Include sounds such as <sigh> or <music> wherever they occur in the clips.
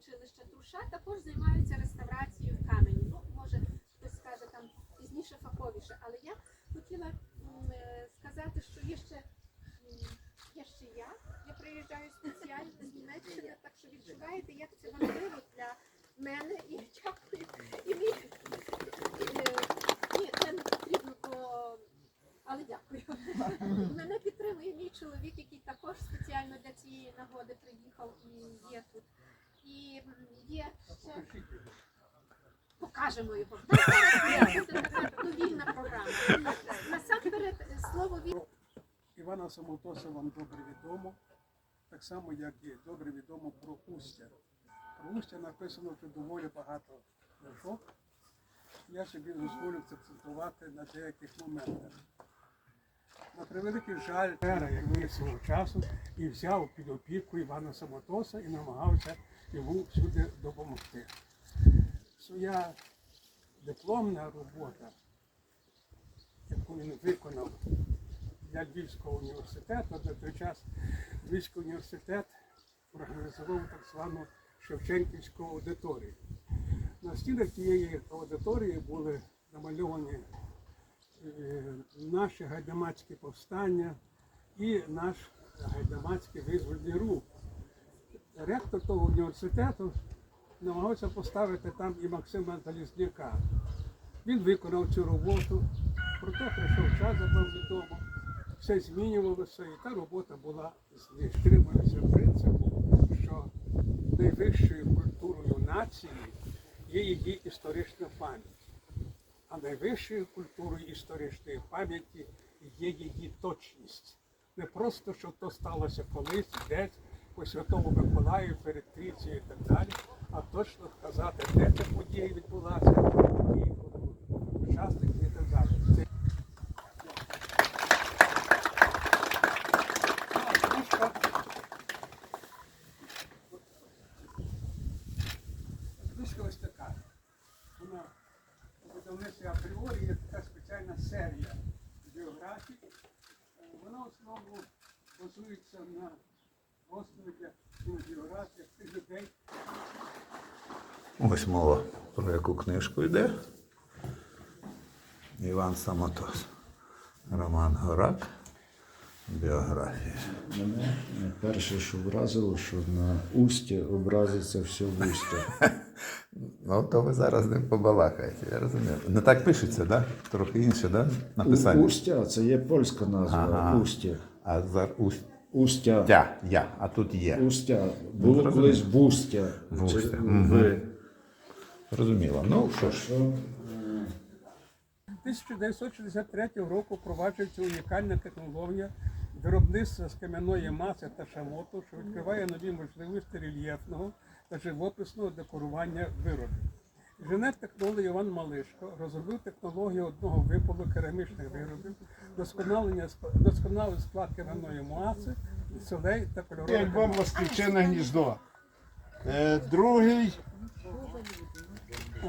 училища Труша також займаються реставрацією каменю. Ну, може, хтось скаже там пізніше фаховіше, але я хотіла е, сказати, що є ще, є ще я. Я приїжджаю спеціально з Німеччини, так що відчуваєте, як це важливо для мене і дякую. І мені, е, ні, це не потрібно, бо але дякую. Мене підтримує мій чоловік, який також спеціально для цієї нагоди приїхав і є тут. І м, є покажемо його. Це така довільна програма. Насамперед слово від Івана Самотоса вам добре відомо, так само, як і добре відомо про Устя. Про Устя написано вже доволі багато книжок. Я собі дозволю акцентувати на деяких моментах. На превеликий жаль, як ви свого часу, і взяв під опіку Івана Самотоса і намагався йому всюди допомогти. Своя дипломна робота, яку він виконав для Львівського університету. На той час Львівський університет організував так звану Шевченківську аудиторію. На стінах тієї аудиторії були намальовані е, наші гайдамацькі повстання і наш гайдамацький визвольний рух. Ректор того університету намагався поставити там і Максима Залізняка. Він виконав цю роботу, проте прийшов час, вам відомо, все змінювалося, і та робота була стримується принципу, що найвищою культурою нації є її історична пам'ять. А найвищою культурою історичної пам'яті є її точність. Не просто, що то сталося колись, десь, по Святому Миколаю, перед Трійцею і так далі, а точно сказати, де ця подія відбулася, які учасники і так далі. Це А, книжка. Книжка ось така. Вона у видавництві є така спеціальна серія біографій. Е, Вона в основному базується на людей, Ось мова про яку книжку йде. Іван Самотос. Роман Горак. Біографія. Мене перше, що вразило, що на усті образиться все вустя. <laughs> Ну, то ви зараз з ним побалакаєте, я розумію. Не так пишеться, да? Трохи інше, да? Написання. Устя це є польська назва. Ага. Устя. А за устя, Устя. я, а тут є. Устя. Було зрозумів. колись бустя. Бустя. Чи- Мгм. ви. Зрозуміло. Ну, що ж. 1963 року впроваджується унікальна технологія виробництва з кам'яної маси та шамоту, що відкриває нові можливості рельєфного та живописного декорування виробів. Інженер-технолог Іван Малишко розробив технологію одного випалу керамічних виробів, досконалий склад кам'яної маси, солей та кольорових. Альбом Москвичине гніздо. Е, другий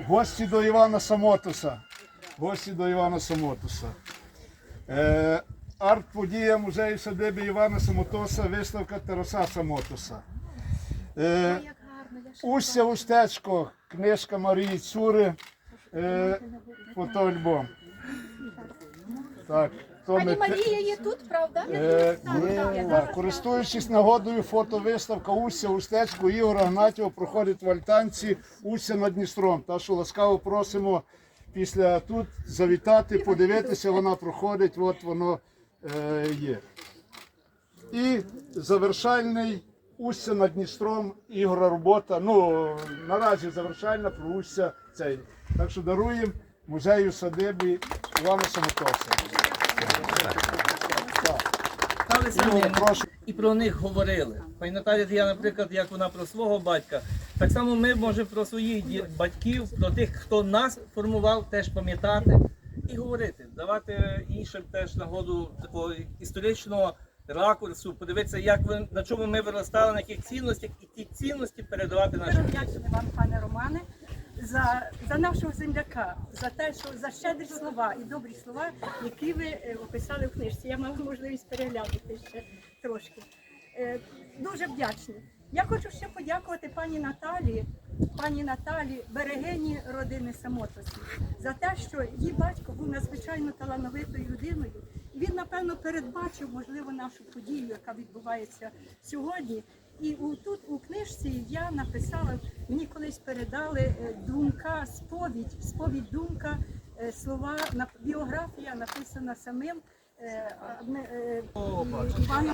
гості до Івана Самотуса. Гості до Івана Самотуса. Е, арт-подія музею садиби Івана Самотоса, виставка Тараса Самотуса. Устя Устечко, книжка Марії Цури, е, фотоальбом. Так, то Пані ми те- Марія є тут, правда? Е, ні, так, так, Користуючись нагодою, фотовиставка Устя Устецьку Ігора Гнатєва проходить в Альтанці Устя над Дністром. Та що ласкаво просимо після тут завітати, подивитися, вона проходить, от воно е, є. І завершальний Устя над Дністром Ігора робота. Ну, наразі завершальна про Устя цей. Так що даруємо музею садиби Івана Самотоса. Сталися Ігор, і про них говорили. Пам'ятаєте, я, наприклад, як вона про свого батька. Так само ми можемо про своїх батьків, про тих, хто нас формував, теж пам'ятати і говорити, давати іншим теж нагоду такого історичного ракурсу, подивитися, як ви на чому ми виростали, на яких цінностях, і ті цінності передавати нашим вдячна вам, пане Романе, за, за нашого земляка, за те, що за щедрі слова і добрі слова, які ви е, описали в книжці. Я мала можливість переглянути ще трошки. Е, Дуже вдячні. Я хочу ще подякувати пані Наталі, пані Наталі, берегині родини Самотосів, за те, що її батько був надзвичайно талановитою людиною. Він, напевно, передбачив, можливо, нашу подію, яка відбувається сьогодні. І у, тут у книжці я написала, мені колись передали е, думка, сповідь, сповідь думка, е, слова, біографія написана самим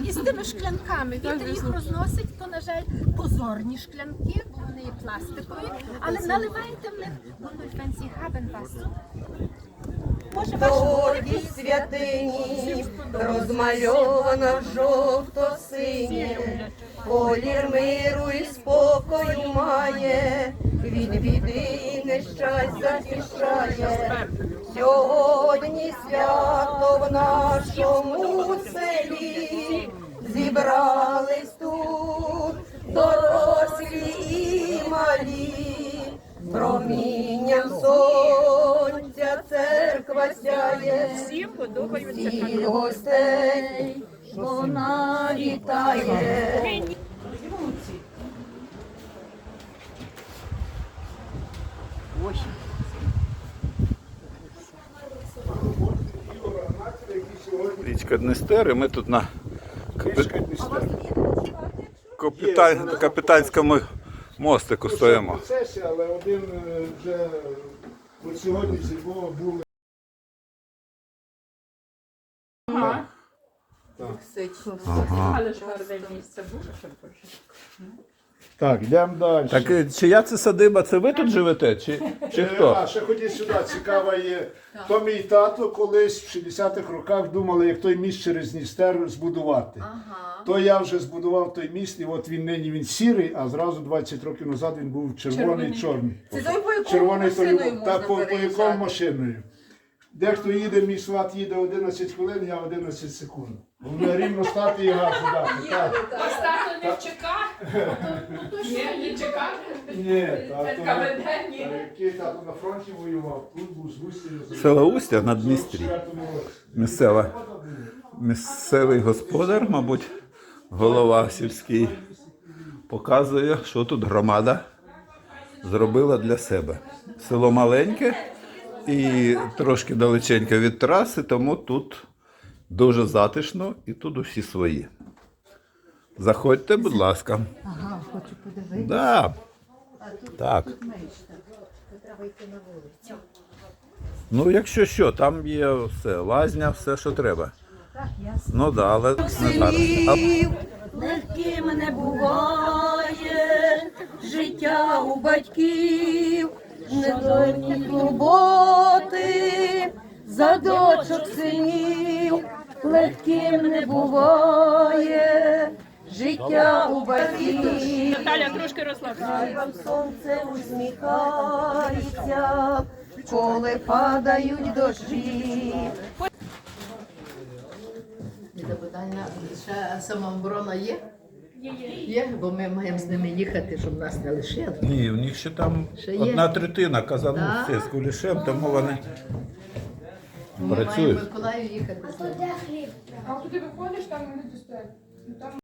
І з тими шклянками. Вітер їх розносить, то, на жаль, позорні шклянки, бо вони є пластикові, але наливайте в них was. Ваше святині розмальована жовто-синім, колір миру і спокою має, від біди і нещастя захищає. Сьогодні свято в нашому селі зібрались тут дорослі і малі. Промінням сонця сяє, всім подобаються і гостей вона вітає. Річка Днестер, і ми тут на капітан... капітанському мостику стоїмо. В процесі, але один вже от сьогодні зі Львова були. Так, йдемо далі. Так е, чия це садиба? Це ви тут живете? Чи, чи Е, хто? А ще ходіть сюди, цікава є. То мій тато колись в 60-х роках думали, як той міст через Дністер збудувати. То я вже збудував той міст, і от він нині він сірий, а зразу 20 років назад він був червоний і чорний. Це той, по якому Червоний машиною той, можна та по, по якому машиною. Дехто їде, мій сват їде 11 хвилин, я 11 секунд. Головне рівно стати і газ дати. Так. Тато не чекає. Ні, не чекає. Ні, тато, Така ні. а який тато на фронті воював, тут був з Густею. Село Устя на Дністрі. Місцева. Місцевий господар, мабуть, голова сільський, показує, що тут громада зробила для себе. Село маленьке і трошки далеченьке від траси, тому тут дуже затишно і тут усі свої. Заходьте, будь ласка. Ага, хочу подивитися. Да. Так. Треба йти на вулицю. Ну, якщо що, там є все, лазня, все, що треба. Так, ясно. Ну да, але не зараз. А Легким не буває життя у батьків, недольні турботи, за дочок синів, легким не буває життя у батьків. Наталя трошки розслабся. Вам сонце усміхається, коли падають дощі. Запитання, ще самооборона є? Є, є. бо ми маємо з ними їхати, щоб нас не лишили. Ні, у них ще там Ще є? одна третина казанувся Да? з кулішем, тому вони Ми маємо в працюють. Миколаїв їхати. А куди виходиш, там вони достають. Там